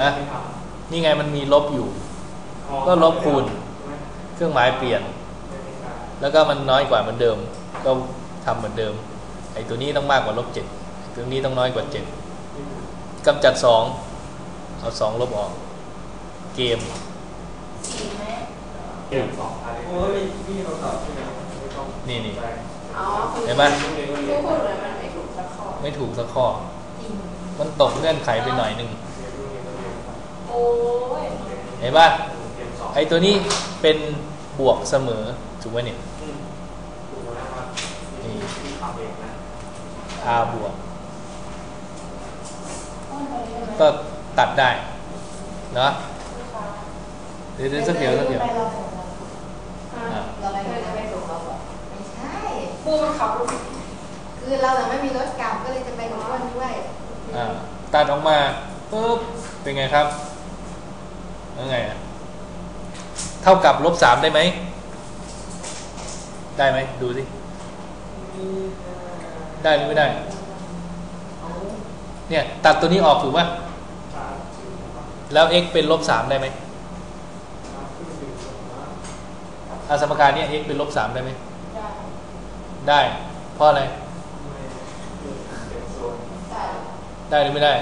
นะนี่ไงมันมีลบอยู่ ก็ลบคูณ เครื่องหมายเปลี่ยน แล้วก็มันน้อยกว่าเหมือนเดิม ก็ทำเหมือนเดิม ไอ้ตัวนี้ต้องมากกว่าลบเจ็ดไอ้ตัวนี้ต้องน้อยกว่าเจ็ดกำจัดสอง เอาสองลบออก เกมสี่ไหมเกมสองอะไรโอ้ยพี่เราตอบใช่ไหมไม่ต้องนี่นี่อ๋อคือเห็นปะผู้พูดเลยมันไม่ถูกสักข้อไม่ถูกสักข้อจริงมันตกเงื่อนไขไปหน่อยหนึ่งโอ้ยเห็นป่ะเกมสองไอ้ตัวนี้เป็นบวกเสมอถูกไหมเนี่ยดูนะครับนี่ที่ทำเองนะ r บวก ก็ตัดได้เนาะเดี๋ยวเดี๋ยวสักเดี๋ยวสักเดี๋ยวอะเราไม่เคยจะไปถูกเราบอกไม่ใช่พูดมันขับรถคือเราน่ะไม่มีรถกลับก็เลยจะไปกับอ้วนด้วยอ่า ตัดออกมาปุ๊บเป็นไงครับแล้วไงอะเท่ากับลบสามได้ไหม ได้ไหมดูสิ ได้หรือไม่ได้ เนี่ยตัดตัวนี้ออกถูกป่ะแล้ว x เป็นลบสามได้ไหมอาสมการเนี้ x เป็นลบสามได้ไหม ได้ได้เพราะอะไรได้ ได้หรือไม่ได้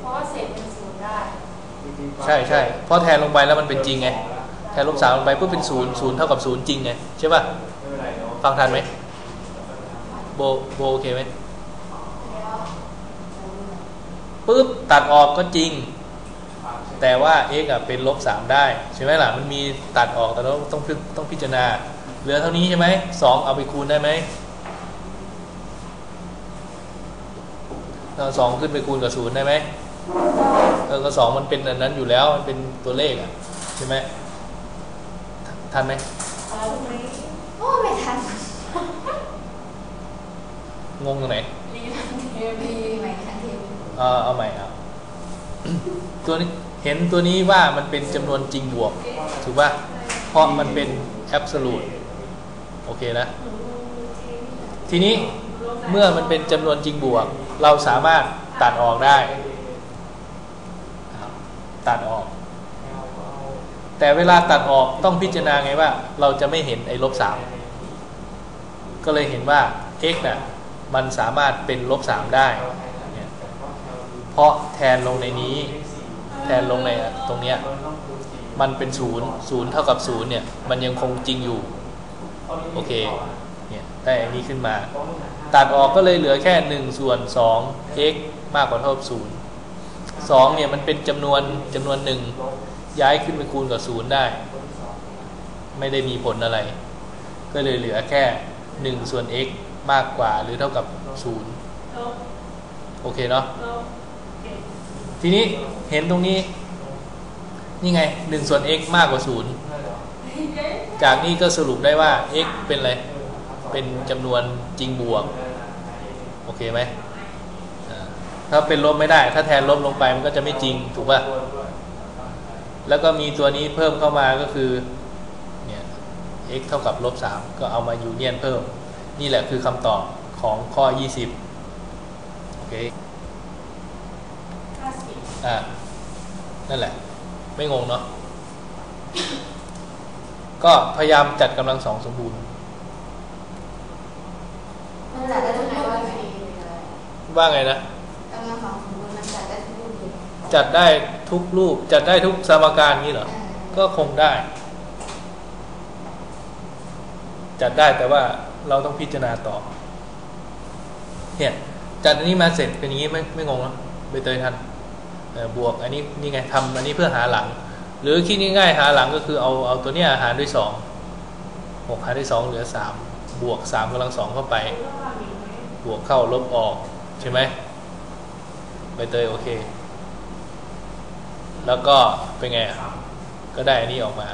เพราะว่าเศษเป็นศูนย์ได้ ใช่ใช่เพราะแทนลงไปแล้วมันเป็นจริงไง แทนลบสามลงไปปุ๊บเป็นศูนย์ศูนย์เท่ากับศูนย์จริงไงใช่ป่ะไม่เป็นไรเนาะฟังทันไหมโบโบโอเคไหมแล้วปุ๊บตัดออกก็จริง แต่ว่า x อะเป็นลบสามได้ ใช่ไหมล่ะ มันมีตัดออกแต่เราต้องพิต้องพิจารณา เหลือเท่านี้ใช่ไหมสองเอาไปคูณได้ไหม เอาสองขึ้นไปคูณกับศูนย์ได้ไหมเออก็สองมันเป็นอันนั้นอยู่แล้วมันเป็นตัวเลขอะใช่ไหมทันไหมอะไรพวกนี้โอ้ไม่ทันงงตรงไหนรีทันเทมีมีไหมทันทีเอาเอาใหม่เอาตัวนี้เห็นตัวนี้ว่ามันเป็นจำนวนจริงบวกถูกป่ะเพราะมันเป็นแอบสูตโอเคนะ ทีนี้เมื่อมันเป็นจำนวนจริงบวก เราสามารถตัดออกได้ ตัดออก แต่เวลาตัดออกต้องพิจารณาไงว่า เราจะไม่เห็นไอ้ลบสามก็เลยเห็นว่า x น่ะมันสามารถเป็นลบสามได้เนี่ยเพราะแทนลงในนี้ แทนลงในตรงเนี้ยมันเป็นศูนย์ศูนย์เท่ากับศูนย์เนี่ย มันยังคงจริงอยู่ โอเค เนี่ยได้อันนี้ขึ้นมา ตัดออกก็เลยเหลือแค่หนึ่งส่วนสอง x มากกว่าเท่ากับศูนย์สองเนี่ยมันเป็นจำนวนจำนวนหนึ่งย้ายขึ้นไปคูณกับศูนย์ได้ ไม่ได้มีผลอะไร ก็เลยเหลือแค่หนึ่งส่วน x มากกว่าหรือเท่ากับศูนย์โอเคเนาะทีนี้เห็นตรงนี้ นี่ไงหนึ่งส่วน x มากกว่าศูนย์จากนี้ก็สรุปได้ว่า x เป็นอะไร เป็นจำนวนจริงบวก โอเคไหมอ่าถ้าเป็นลบไม่ได้ ถ้าแทนลบลงไปมันก็จะไม่จริงถูกป่ะแล้วก็มีตัวนี้เพิ่มเข้ามาก็คือเนี่ย x เท่ากับลบสามก็เอามายูเนียนเพิ่ม นี่แหละคือคำตอบของข้อ 20 โอเคห้าสิบอ่านั่นแหละ ไม่งงเนาะก็พยายามจัดกำลังสองสมบูรณ์ มันจัดได้ทุกรูปเลยว่าไงนะกำลังสองสมบูรณ์มันจัดได้ทุกรูปเลยจัดได้ทุกรูป จัดได้ทุกสมการนี้เหรอ ก็คงได้ จัดได้แต่ว่าเราต้องพิจารณาต่อ เนี่ย จัดอันนี้มาเสร็จเป็นอย่างนี้ไม่ไม่งงเนอะใบเตยทันเอ่อบวกอันนี้นี่ไงทำอันนี้เพื่อหาหลัง หรือคิดง่ายๆหาหลังก็คือเอาเอาตัวเนี้ยหารด้วยสองหกหารด้วยสองเหลือสามบวกสามกำลังสองเข้าไปบ วกเข้าลบออกใช่ไหมใบเตยโอเค แล้วก็เป็นไงก็ได้อันนี้ออกมา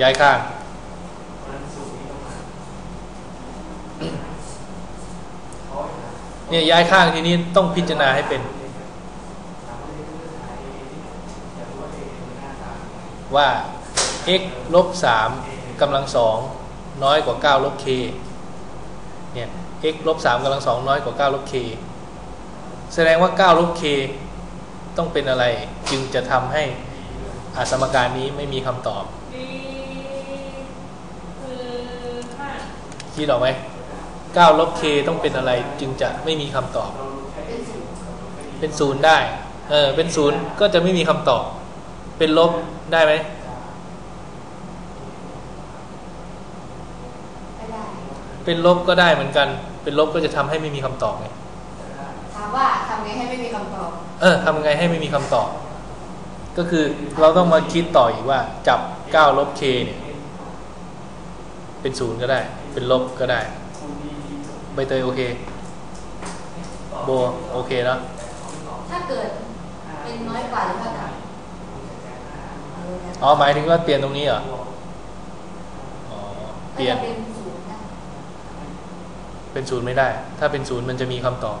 ย้ายข้างเนี่ยย้ายข้างทีนี้ต้องพิจารณาให้เป็น ว่า x ลบสามกำลังสอง น้อยกว่า9ลบ k เนี่ย x ลบสามกำลังสองน้อยกว่าเก้าลบ k แสดงว่าเก้าลบ k ต้องเป็นอะไรจึงจะทำให้อาสมการนี้ไม่มีคำตอบ คิดออกไหมเก้าลบ k ต้องเป็นอะไรจึงจะไม่มีคำตอบ เป็นศูนย์ได้ เออ เป็นศูนย์ก็จะไม่มีคำตอบ เป็นลบได้ไหมได้ เป็นลบก็ได้เหมือนกัน เป็นลบก็จะทำให้ไม่มีคำตอบไงถามว่าทำไงให้ไม่มีคำตอบ เออทำยังไงให้ไม่มีคำตอบ ก็คือเราต้องมาคิดต่ออีกว่า จับ9ลบ k เนี่ย เป็นศูนย์ก็ได้ เป็นลบก็ได้ ใบเตยโอเค โบโอเคเนอะถ้าเกิดเป็นน้อยกว่าหรือเท่ากับอ๋อหมายถึงว่าเปลี่ยนตรงนี้เหรอ อ๋อ เปลี่ยนก็จะ เป็นศูนย์ไม่ได้ ถ้าเป็นศูนย์มันจะมีคำตอบ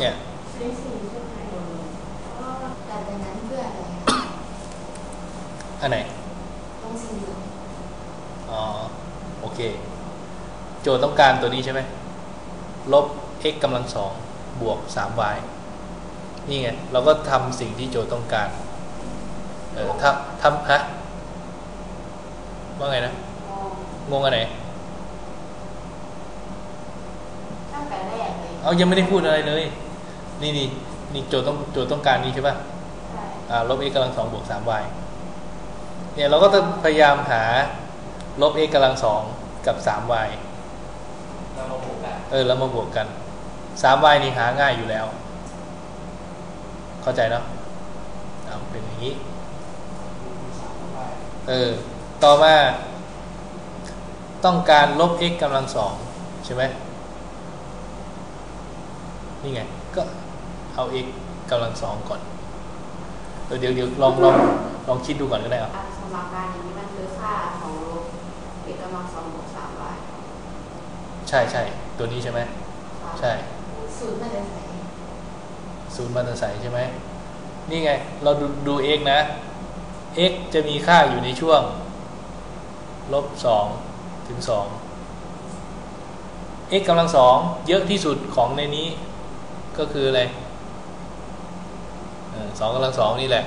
เนี่ยอันไหนอ๋อ โอเค โจทย์ต้องการตัวนี้ใช่ไหม ลบ x กำลังสองบวก 3y นี่ไง เราก็ทำสิ่งที่โจทย์ต้องการ เออทำทำฮะ ว่าไงนะมองงงอันไหนตั้งแต่แรกเลยเอายังไม่ได้พูดอะไรเลย นี่นี่นี่โจทย์ต้องโจทย์ต้องการนี้ใช่ป่ะใช่อ่าลบ x กำลังสองบวก 3y เนี่ยเราก็จะพยายามหาลบ x กำลังสองกับ 3y เรามาบวกกันเออแล้วมาบวกกัน 3y นี่หาง่ายอยู่แล้ว เข้าใจเนาะเอาเป็นอย่างนี้ เออ ต่อมาต้องการลบ x กำลังสองใช่ไหมนี่ไง ก็เอา x กำลังสองก่อนเออเดี๋ยวเดี๋ยวลองลองลองคิดดูก่อนก็ได้เอาอะสมการอย่างนี้มันคือค่าของลบเอกกำลังสองบวกสามวายใช่ใช่ตัวนี้ใช่ไหมใช่ศูนย์มันจะใส่ศูนย์มาตรใสใช่ไหมนี่ไง เราดูดู x นะ x จะมีค่าอยู่ในช่วง ลบสองถึงสอง x กำลังสองเยอะที่สุดของในนี้ก็คืออะไรเออสองกำลังสองนี่แหละ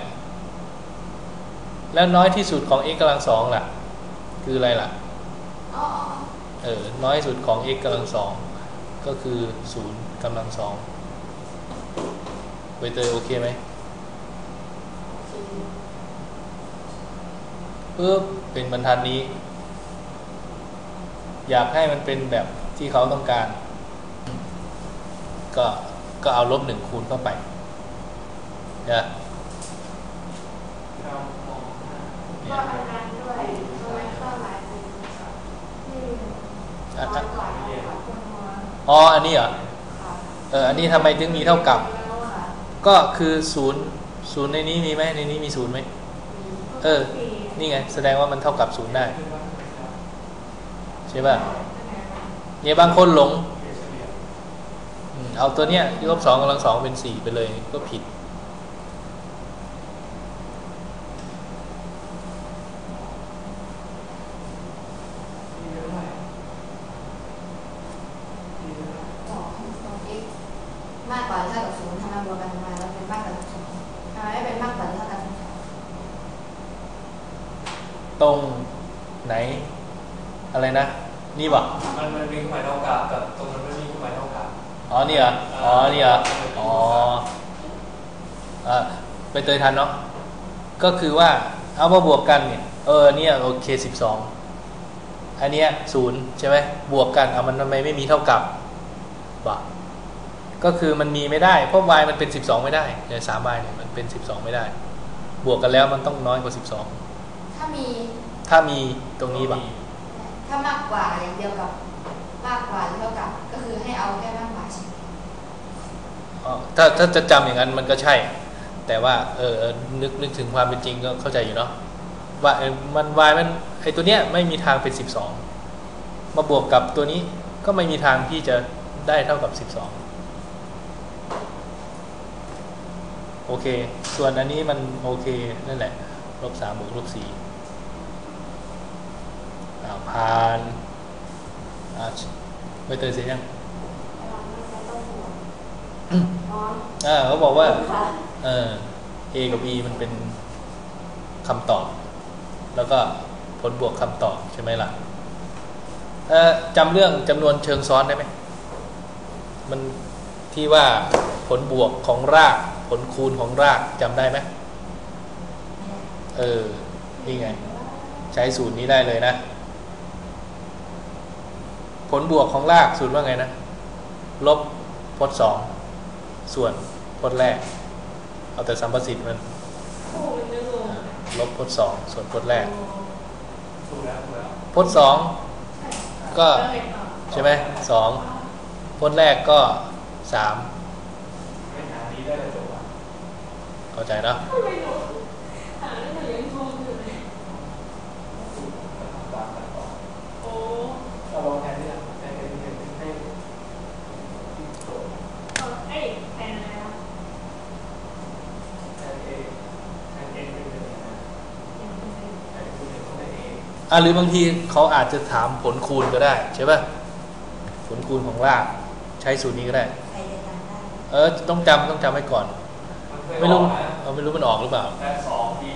แล้วน้อยที่สุดของ x กำลังสองล่ะ คืออะไรล่ะอ๋อเออน้อยสุดของ x กำลังสองก็คือศูนย์กำลังสองใบเตยโอเคไหมคือปึ๊บ เป็นบรรทัดนี้ อยากให้มันเป็นแบบที่เขาต้องการ ก็ก็เอาลบหนึ่งคูณเข้าไปนะเรามองหน้าเนี่ก็ยอันนั้นด้วยทำไมเข้าหลายเป็นอืมอะน้ออะยกว่าน้อยกว่าคนน้อยอ๋อ อันนี้เหรอค่ะเออ อันนี้ทำไมถึงมีเท่ากับแล้วค่ะก็คือศูนย์ศูนย์ในนี้มีไหมในนี้มีศูนย์ไหม เออ นี่ไง แสดงว่ามันเท่ากับศูนย์ได้ ใช่ป่ะเนี่ยบางคนหลง เอาตัวเนี้ยลบสองกำลังสองเป็นสี่ไปเลยก็ผิด มากกว่าเท่ากับศูนย์ทำไมบวกกันทำไมแล้วเป็นมากกว่าศูนย์ทำไมไม่เป็นมากกว่าเท่ากับศูนย์ ตรงไหน อะไรนะ นี่บอกมันมันมีเครื่องหมายเท่ากับกับตรงนั้นไม่มีเครื่องหมายเท่ากับอ๋อนี่เหรออ๋อนี่เหรออ๋ออะไปเตยทันเนาะก็คือว่าเอามาบวกกันเนี่ยเออเนี่ยโอเคสิบสองอันเนี้ยศูนย์ใช่ไหมบวกกันเอามันทำไมไม่มีเท่ากับบอกก็คือมันมีไม่ได้เพราะ y มันเป็นสิบสองไม่ได้เนี่ยสาม y เนี่ยมันเป็นสิบสองไม่ได้ บวกกันแล้วมันต้องน้อยกว่าสิบสองถ้ามี ถ้ามีตรงนี้บอกถ้ามากกว่าอย่างเดียวกับมากกว่าหรือเท่ากับ ก็คือให้เอาแค่มากกว่าใช่ไหมอ๋อถ้าถ้าจะจำอย่างนั้นมันก็ใช่ แต่ว่าเออเออนึกนึกถึงความเป็นจริงก็เข้าใจอยู่เนาะว่าเออมัน y มันไอตัวเนี้ยไม่มีทางเป็นสิบสองมาบวกกับตัวนี้ก็ไม่มีทางที่จะได้เท่ากับสิบสองโอเค ส่วนอันนี้มันโอเคนั่นแหละลบสามบวกลบสี่อ่า ผ่านอ่าไม่เตยเสียยังอ๋ออ่าเขาบอกว่าค่ะเออ A กับ B มันเป็นคำตอบ แล้วก็ผลบวกคำตอบใช่ไหมล่ะเอ่อจำเรื่องจำนวนเชิงซ้อนได้ไหม มันที่ว่าผลบวกของราก ผลคูณของรากจำได้ไหม เออ นี่ไง ใช้สูตรนี้ได้เลยนะ ผลบวกของรากสูตรว่าไงนะ ลบพจน์สองส่วนพจน์แรก เอาแต่สัมประสิทธิ์มันลบพจน์สองส่วนพจน์แรกพจน์สองก็ใช่ไหมสองพจน์แรกก็สามเข้าใจเนอะ ไม่รู้หาได้แต่ยังงงอยู่เลย ตามกันต่อ โอ้ เราลองแทนนี่แหละแทนเป็นเป็นให้โจทย์ เอาเอ้ยแทนอะไรวะ แทนเอแทนเอเป็นเป็นยังไงแทนคูณหนึ่งต้องได้เอ อะ หรือบางทีเขาอาจจะถามผลคูณก็ได้ใช่ป่ะผลคูณของรากใช้สูตรนี้ก็ได้ใครจะจำได้เออต้องจำต้องจำไว้ก่อนมันเคยไม่รู้บอกนะเออไม่รู้มันออกหรือเปล่าแทนสองที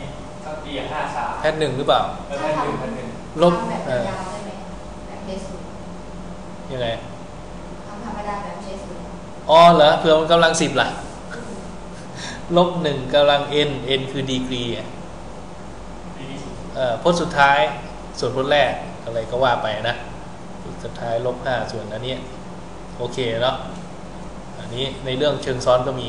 สักทีห้าสามแพทหนึ่งหรือเปล่าแล้วแทนหนึ่งแทนหนึ่งลบทำแบบเออยาวได้ไหมแบบเคสูตรยังไงทำธรรมดาแบบเคสูตรอ๋อเหรอเผื่อมันกำลังสิบล่ะลบหนึ่งกำลัง n n คือดีกรีอะดีที่สุดเอ่อพจน์สุดท้าย ส่วนพจน์แรกอะไรก็ว่าไปนะสุดท้ายลบห้าส่วนอันนี้โอเคเนาะอันนี้ในเรื่องเชิงซ้อนก็มี